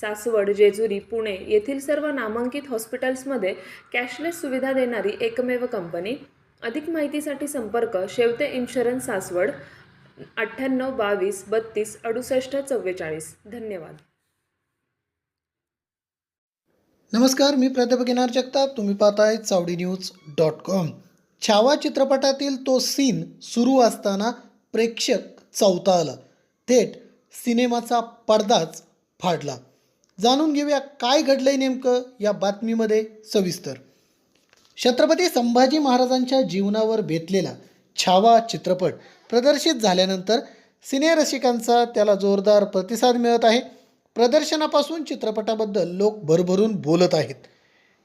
सासवड जेजुरी पुणे येथील सर्व नामांकित हॉस्पिटल्समध्ये कॅशलेस सुविधा देणारी एकमेव कंपनी. अधिक माहितीसाठी संपर्क शेवते इन्शुरन्स सासवड अठ्ठ्याण्णव बावीस बत्तीस अडुसष्ट चव्वेचाळीस. धन्यवाद. नमस्कार मी प्राध्यापक येणार जगताप. तुम्ही पाहताय Chawdi news dot com. Chhaava चित्रपटातील तो सीन सुरू असताना प्रेक्षक चौथा आला थेट सिनेमाचा पडदाच फाडला. जाणून घेऊया काय घडलंय नेमकं या बातमीमध्ये सविस्तर. छत्रपती संभाजी महाराजांच्या जीवनावर बेतलेला छावा चित्रपट प्रदर्शित झाल्यानंतर सिनेरसिकांचा त्याला जोरदार प्रतिसाद मिळत आहे. प्रदर्शनापासून चित्रपटाबद्दल लोक भरभरून बोलत आहेत.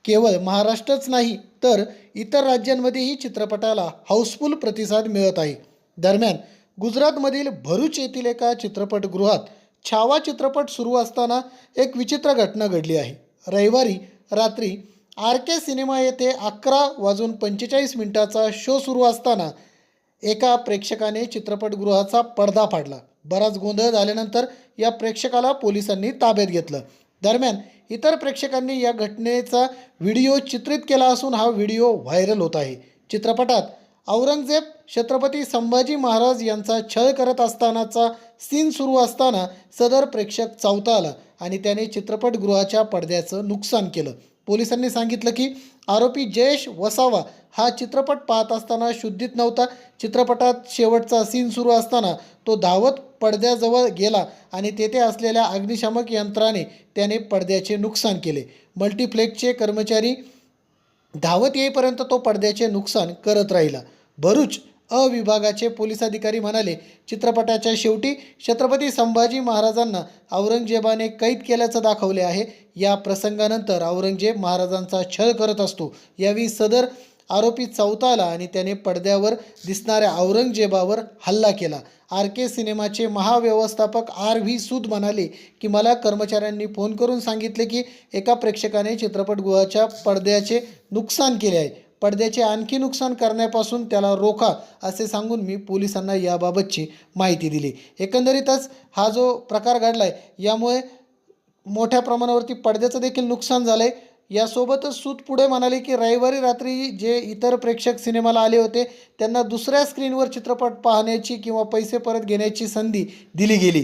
केवळ महाराष्ट्रच नाही तर इतर राज्यांमध्येही चित्रपटाला हाऊसफुल प्रतिसाद मिळत आहे. दरम्यान गुजरातमधील भरूच येथील एका चित्रपटगृहात छावा चित्रपट सुरू असताना एक विचित्र घटना घडली आहे. रविवारी रात्री आर के सिनेमा येथे अकरा वाजून पंचेचाळीस मिनिटाचा शो सुरू असताना एका प्रेक्षकाने चित्रपटगृहाचा पडदा फाडला. बराच गोंधळ झाल्यानंतर या प्रेक्षकाला पोलिसांनी ताब्यात घेतलं. दरम्यान इतर प्रेक्षकांनी या घटनेचा व्हिडिओ चित्रित केला असून हा व्हिडिओ व्हायरल होत आहे. चित्रपटात औरंगजेब छत्रपती संभाजी महाराज यांचा छळ करत असतानाचा सीन सुरू असताना सदर प्रेक्षक चावता आला आणि त्याने चित्रपटगृहाच्या पडद्याचं नुकसान केलं. पोलिसांनी सांगितलं की आरोपी जयेश वसावा हा चित्रपट पाहत असताना शुद्धीत नव्हता. चित्रपटात शेवटचा सीन सुरू असताना तो धावत पडद्याजवळ गेला आणि तेथे असलेल्या अग्निशामक यंत्राने त्याने पडद्याचे नुकसान केले. मल्टिप्लेक्सचे कर्मचारी धावत येईपर्यंत तो पडद्याचे नुकसान करत राहिला. भरूच अ विभागाचे पोलीस अधिकारी म्हणाले चित्रपटाच्या शेवटी छत्रपती संभाजी महाराजांना औरंगजेबाने कैद केल्याचं दाखवले आहे. या प्रसंगानंतर औरंगजेब महाराजांचा छळ करत असतो. यावेळी सदर आरोपी चौथाला आणि त्याने पडद्यावर दिसणाऱ्या औरंगजेबावर हल्ला केला. आर के सिनेमाचे महाव्यवस्थापक आर व्ही सूद म्हणाले की मला कर्मचाऱ्यांनी फोन करून सांगितले की एका प्रेक्षकाने चित्रपटगृहाच्या पडद्याचे नुकसान केले आहे. पडद्याचे आणखी नुकसान करण्यापासून त्याला रोखा असे सांगून मी पोलिसांना याबाबतची माहिती दिली. एकंदरीतच हा जो प्रकार घडला आहे यामुळे मोठ्या प्रमाणावरती पडद्याचं देखील नुकसान झालं आहे यासोबतच सूत पुढे म्हणाले की रविवारी रात्री जे इतर प्रेक्षक सिनेमाला आले होते त्यांना दुसऱ्या स्क्रीनवर चित्रपट पाहण्याची किंवा पैसे परत घेण्याची संधी दिली गेली.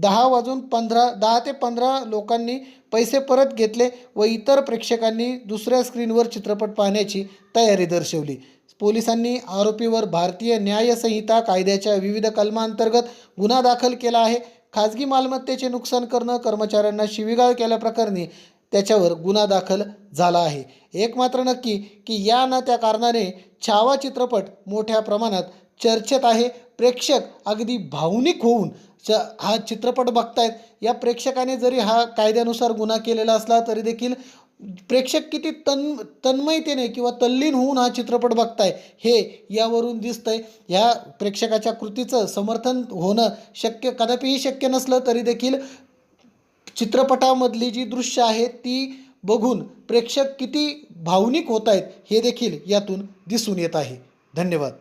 दहा वाजून पंधरा दहा ते पंधरा लोकांनी पैसे परत घेतले व इतर प्रेक्षकांनी दुसऱ्या स्क्रीनवर चित्रपट पाहण्याची तयारी दर्शवली. पोलिसांनी आरोपीवर भारतीय न्यायसंहिता कायद्याच्या विविध कलमांतर्गत गुन्हा दाखल केला आहे. खाजगी मालमत्तेचे नुकसान करणं कर्मचाऱ्यांना शिवीगाळ केल्याप्रकरणी त्याच्यावर गुन्हा दाखल झाला आहे. एक मात्र नक्की की या न त्या कारणाने छावा चित्रपट मोठ्या प्रमाणात चर्चेत आहे. प्रेक्षक अगदी भावनिक होऊन च हा चित्रपट बघतायत. या प्रेक्षकाने जरी हा कायद्यानुसार गुन्हा केलेला असला तरी देखील प्रेक्षक किती तन तन्मयतेने किंवा तल्लीन होऊन हा चित्रपट बघताय हे यावरून दिसतंय. ह्या प्रेक्षकाच्या कृतीचं समर्थन होणं शक्य कदापिही शक्य नसलं तरी देखील चित्रपटामधली जी दृश्य आहेत ती बघून प्रेक्षक किती भावनिक होत आहेत हे देखील यातून दिसून येत आहे. धन्यवाद.